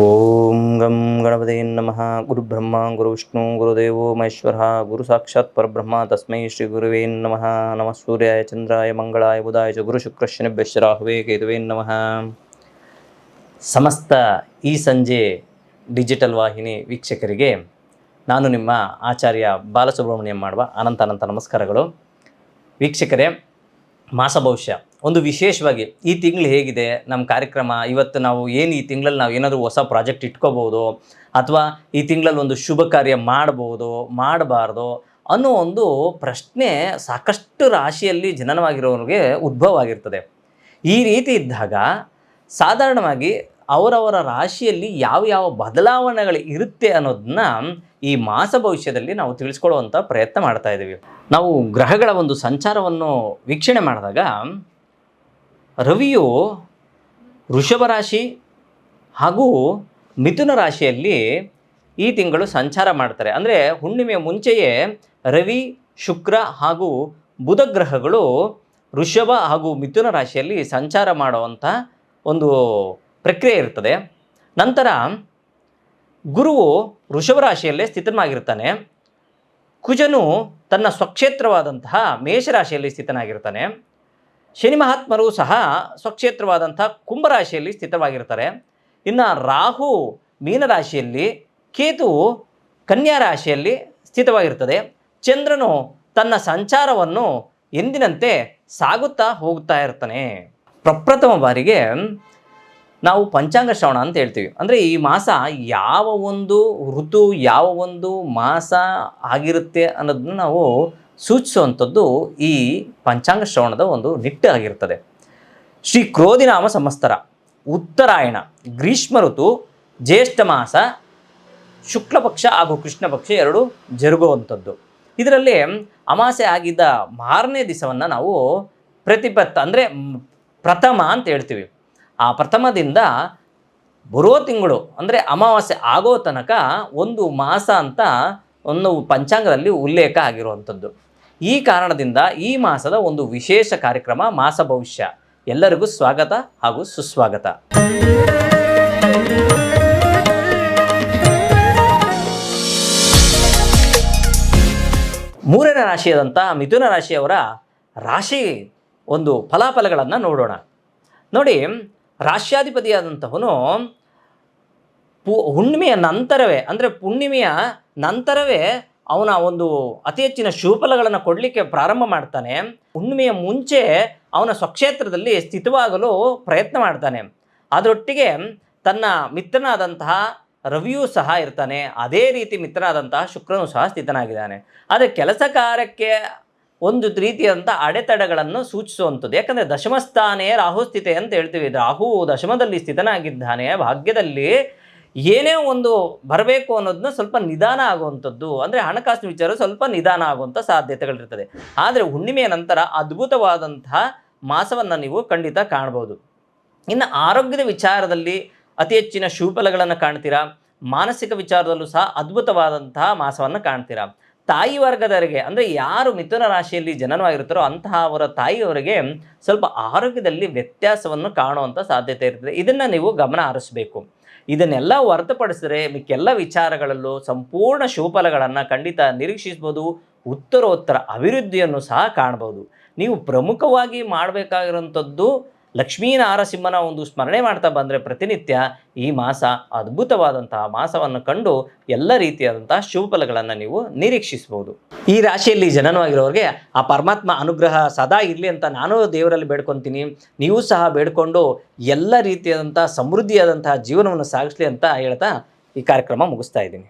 ಓಂ ಗಂ ಗಣಪತಿ ನಮಃ ಗುರುಬ್ರಹ್ಮ ಗುರುವಿಷ್ಣು ಗುರು ವಿಷ್ಣು ಗುರುದೇವೋ ಮಹೇಶ್ವರ ಗುರು ಸಾಕ್ಷಾತ್ ಪರಬ್ರಹ್ಮ ತಸ್ಮೈ ಶ್ರೀ ಗುರುವೇ ನಮಃ ನಮಃ ಸೂರ್ಯಾಯ ಚಂದ್ರಾಯ ಮಂಗಳಾಯ ಬುಧಾಯ ಚ ಗುರು ಶುಕ್ರ ಶನಿಭ್ಯಶ್ಚ ರಾಹುವೇ ಕೇತುವೇ ನಮಃ ಸಮಸ್ತ ಈ ಸಂಜೆ ಡಿಜಿಟಲ್ ವಾಹಿನಿ ವೀಕ್ಷಕರಿಗೆ ನಾನು ನಿಮ್ಮ ಆಚಾರ್ಯ ಬಾಲಸುಬ್ರಹ್ಮಣ್ಯಂ ಮಾಡುವ ಅನಂತ ಅನಂತ ನಮಸ್ಕಾರಗಳು. ವೀಕ್ಷಕರೇ, ಮಾಸ ಭವಿಷ್ಯ. ಒಂದು ವಿಶೇಷವಾಗಿ ಈ ತಿಂಗಳು ಹೇಗಿದೆ ನಮ್ಮ ಕಾರ್ಯಕ್ರಮ, ಇವತ್ತು ನಾವು ಏನು ಈ ತಿಂಗಳಲ್ಲಿ ನಾವು ಏನಾದರೂ ಹೊಸ ಪ್ರಾಜೆಕ್ಟ್ ಇಟ್ಕೋಬೋದು ಅಥವಾ ಈ ತಿಂಗಳಲ್ಲಿ ಒಂದು ಶುಭ ಕಾರ್ಯ ಮಾಡ್ಬೋದು ಮಾಡಬಾರ್ದು ಅನ್ನೋ ಒಂದು ಪ್ರಶ್ನೆ ಸಾಕಷ್ಟು ರಾಶಿಯಲ್ಲಿ ಜನನವಾಗಿರೋರಿಗೆ ಉದ್ಭವ ಆಗಿರ್ತದೆ ಈ ರೀತಿ ಇದ್ದಾಗ ಸಾಧಾರಣವಾಗಿ ಅವರವರ ರಾಶಿಯಲ್ಲಿ ಯಾವ ಯಾವ ಬದಲಾವಣೆಗಳು ಇರುತ್ತೆ ಅನ್ನೋದನ್ನ ಈ ಮಾಸ ಭವಿಷ್ಯದಲ್ಲಿ ನಾವು ತಿಳಿಸ್ಕೊಳ್ಳುವಂಥ ಪ್ರಯತ್ನ ಮಾಡ್ತಾ ಇದ್ದೀವಿ ನಾವು ಗ್ರಹಗಳ ಒಂದು ಸಂಚಾರವನ್ನು ವೀಕ್ಷಣೆ ಮಾಡಿದಾಗ ರವಿಯು ವೃಷಭ ರಾಶಿ ಹಾಗೂ ಮಿಥುನ ರಾಶಿಯಲ್ಲಿ ಈ ತಿಂಗಳು ಸಂಚಾರ ಮಾಡ್ತಾರೆ. ಅಂದರೆ ಹುಣ್ಣಿಮೆಯ ಮುಂಚೆಯೇ ರವಿ, ಶುಕ್ರ ಹಾಗೂ ಬುಧ ಗ್ರಹಗಳು ವೃಷಭ ಹಾಗೂ ಮಿಥುನ ರಾಶಿಯಲ್ಲಿ ಸಂಚಾರ ಮಾಡುವಂಥ ಒಂದು ಪ್ರಕ್ರಿಯೆ ಇರ್ತದೆ. ನಂತರ ಗುರುವು ವೃಷಭ ರಾಶಿಯಲ್ಲೇ ಸ್ಥಿತನಾಗಿರ್ತಾನೆ. ಕುಜನು ತನ್ನ ಸ್ವಕ್ಷೇತ್ರವಾದಂತಹ ಮೇಷರಾಶಿಯಲ್ಲಿ ಸ್ಥಿತನಾಗಿರ್ತಾನೆ. ಶನಿ ಮಹಾತ್ಮರು ಸಹ ಸ್ವಕ್ಷೇತ್ರವಾದಂಥ ಕುಂಭರಾಶಿಯಲ್ಲಿ ಸ್ಥಿತವಾಗಿರ್ತಾರೆ ಇನ್ನು ರಾಹು ಮೀನರಾಶಿಯಲ್ಲಿ, ಕೇತು ಕನ್ಯಾ ರಾಶಿಯಲ್ಲಿ ಸ್ಥಿತವಾಗಿರ್ತದೆ ಚಂದ್ರನು ತನ್ನ ಸಂಚಾರವನ್ನು ಎಂದಿನಂತೆ ಸಾಗುತ್ತಾ ಹೋಗುತ್ತಾ ಇರ್ತಾನೆ ಪ್ರಪ್ರಥಮ ಬಾರಿಗೆ ನಾವು ಪಂಚಾಂಗ ಶ್ರವಣ ಅಂತ ಹೇಳ್ತೀವಿ. ಅಂದರೆ ಈ ಮಾಸ ಯಾವ ಒಂದು ಋತು, ಯಾವ ಒಂದು ಮಾಸ ಆಗಿರುತ್ತೆ ಅನ್ನೋದನ್ನ ನಾವು ಸೂಚಿಸುವಂಥದ್ದು ಈ ಪಂಚಾಂಗ ಶ್ರವಣದ ಒಂದು ನಿಟ್ಟೆ ಆಗಿರ್ತದೆ. ಶ್ರೀ ಕ್ರೋಧಿನಾಮ ಸಮಸ್ತರ, ಉತ್ತರಾಯಣ, ಗ್ರೀಷ್ಮ ಋತು, ಜ್ಯೇಷ್ಠ ಮಾಸ ಶುಕ್ಲ ಪಕ್ಷ ಹಾಗೂ ಕೃಷ್ಣ ಪಕ್ಷ ಎರಡು ಜರುಗುವಂಥದ್ದು. ಇದರಲ್ಲಿ ಅಮಾಸೆ ಆಗಿದ್ದ ಮಾರನೇ ದಿವಸವನ್ನು ನಾವು ಪ್ರತಿಪತ್ ಅಂದರೆ ಪ್ರಥಮ ಅಂತ ಹೇಳ್ತೀವಿ. ಆ ಪ್ರಥಮದಿಂದ ಬರೋ ತಿಂಗಳು ಅಂದರೆ ಅಮಾವಾಸ್ಯೆ ಆಗೋ ತನಕ ಒಂದು ಮಾಸ ಅಂತ ಒಂದು ಪಂಚಾಂಗದಲ್ಲಿ ಉಲ್ಲೇಖ ಆಗಿರುವಂಥದ್ದು. ಈ ಕಾರಣದಿಂದ ಈ ಮಾಸದ ಒಂದು ವಿಶೇಷ ಕಾರ್ಯಕ್ರಮ ಮಾಸ ಭವಿಷ್ಯ. ಎಲ್ಲರಿಗೂ ಸ್ವಾಗತ ಹಾಗೂ ಸುಸ್ವಾಗತ. ಮೂರನೇ ರಾಶಿಯಾದಂಥ ಮಿಥುನ ರಾಶಿಯವರ ರಾಶಿ ಒಂದು ಫಲಾಫಲಗಳನ್ನು ನೋಡೋಣ. ನೋಡಿ ರಾಶ್ಯಾಧಿಪತಿಯಾದಂಥವನು ಪು ಹುಣ್ಣಿಮೆಯ ನಂತರವೇ, ಅಂದರೆ ಹುಣ್ಣಿಮೆಯ ನಂತರವೇ ಅವನ ಒಂದು ಅತಿ ಹೆಚ್ಚಿನ ಶುಭಫಲಗಳನ್ನು ಕೊಡಲಿಕ್ಕೆ ಪ್ರಾರಂಭ ಮಾಡ್ತಾನೆ. ಹುಣ್ಣಿಮೆಯ ಮುಂಚೆ ಅವನ ಸ್ವಕ್ಷೇತ್ರದಲ್ಲಿ ಸ್ಥಿತವಾಗಲು ಪ್ರಯತ್ನ ಮಾಡ್ತಾನೆ. ಅದರೊಟ್ಟಿಗೆ ತನ್ನ ಮಿತ್ರನಾದಂತಹ ರವಿಯೂ ಸಹ ಇರ್ತಾನೆ. ಅದೇ ರೀತಿ ಮಿತ್ರನಾದಂತಹ ಶುಕ್ರನೂ ಸಹ ಸ್ಥಿತನಾಗಿದ್ದಾನೆ. ಆದರೆ ಕೆಲಸ ಕಾರ್ಯಕ್ಕೆ ಒಂದು ರೀತಿಯಾದಂಥ ಅಡೆತಡೆಗಳನ್ನು ಸೂಚಿಸುವಂಥದ್ದು. ಯಾಕಂದರೆ ದಶಮಸ್ಥಾನೇ ರಾಹು ಸ್ಥಿತಿ ಅಂತ ಹೇಳ್ತೀವಿ. ರಾಹು ದಶಮದಲ್ಲಿ ಸ್ಥಿತನಾಗಿದ್ದಾನೆ. ಭಾಗ್ಯದಲ್ಲಿ ಏನೇ ಒಂದು ಬರಬೇಕು ಅನ್ನೋದನ್ನ ಸ್ವಲ್ಪ ನಿಧಾನ ಆಗುವಂಥದ್ದು, ಅಂದರೆ ಹಣಕಾಸಿನ ವಿಚಾರ ಸ್ವಲ್ಪ ನಿಧಾನ ಆಗುವಂಥ ಸಾಧ್ಯತೆಗಳಿರ್ತದೆ. ಆದರೆ ಹುಣ್ಣಿಮೆಯ ನಂತರ ಅದ್ಭುತವಾದಂತಹ ಮಾಸವನ್ನು ನೀವು ಖಂಡಿತ ಕಾಣ್ಬೋದು. ಇನ್ನು ಆರೋಗ್ಯದ ವಿಚಾರದಲ್ಲಿ ಅತಿ ಹೆಚ್ಚಿನ ಶುಭಫಲಗಳನ್ನು ಕಾಣ್ತೀರಾ? ಮಾನಸಿಕ ವಿಚಾರದಲ್ಲೂ ಸಹ ಅದ್ಭುತವಾದಂತಹ ಮಾಸವನ್ನು ಕಾಣ್ತೀರಾ? ತಾಯಿ ವರ್ಗದವರಿಗೆ, ಅಂದರೆ ಯಾರು ಮಿಥುನ ರಾಶಿಯಲ್ಲಿ ಜನನವಾಗಿರ್ತಾರೋ ಅಂತಹ ಅವರ ತಾಯಿಯವರಿಗೆ ಸ್ವಲ್ಪ ಆರೋಗ್ಯದಲ್ಲಿ ವ್ಯತ್ಯಾಸವನ್ನು ಕಾಣುವಂಥ ಸಾಧ್ಯತೆ ಇರ್ತದೆ. ಇದನ್ನು ನೀವು ಗಮನ ಹರಿಸಬೇಕು. ಇದನ್ನೆಲ್ಲ ಹೊರತುಪಡಿಸಿದರೆ ಮಿಕ್ಕೆಲ್ಲ ವಿಚಾರಗಳಲ್ಲೂ ಸಂಪೂರ್ಣ ಶುಭಫಲಗಳನ್ನು ಖಂಡಿತ ನಿರೀಕ್ಷಿಸ್ಬೋದು ಉತ್ತರೋತ್ತರ ಅಭಿವೃದ್ಧಿಯನ್ನು ಸಹ ಕಾಣ್ಬೋದು ನೀವು ಪ್ರಮುಖವಾಗಿ ಮಾಡಬೇಕಾಗಿರುವಂಥದ್ದು ಲಕ್ಷ್ಮೀನಾರಸಿಂಹನ ಒಂದು ಸ್ಮರಣೆ ಮಾಡ್ತಾ ಬಂದರೆ ಪ್ರತಿನಿತ್ಯ ಈ ಮಾಸ ಅದ್ಭುತವಾದಂತಹ ಮಾಸವನ್ನು ಕಂಡು ಎಲ್ಲ ರೀತಿಯಾದಂತಹ ಶುಭಫಲಗಳನ್ನು ನೀವು ನಿರೀಕ್ಷಿಸಬಹುದು. ಈ ರಾಶಿಯಲ್ಲಿ ಜನನವಾಗಿರೋರಿಗೆ ಆ ಪರಮಾತ್ಮ ಅನುಗ್ರಹ ಸದಾ ಇರಲಿ ಅಂತ ನಾನು ದೇವರಲ್ಲಿ ಬೇಡ್ಕೊತೀನಿ. ನೀವು ಸಹ ಬೇಡ್ಕೊಂಡು ಎಲ್ಲ ರೀತಿಯಾದಂಥ ಸಮೃದ್ಧಿಯಾದಂತಹ ಜೀವನವನ್ನು ಸಾಗಿಸಲಿ ಅಂತ ಹೇಳ್ತಾ ಈ ಕಾರ್ಯಕ್ರಮ ಮುಗಿಸ್ತಾ ಇದ್ದೀನಿ.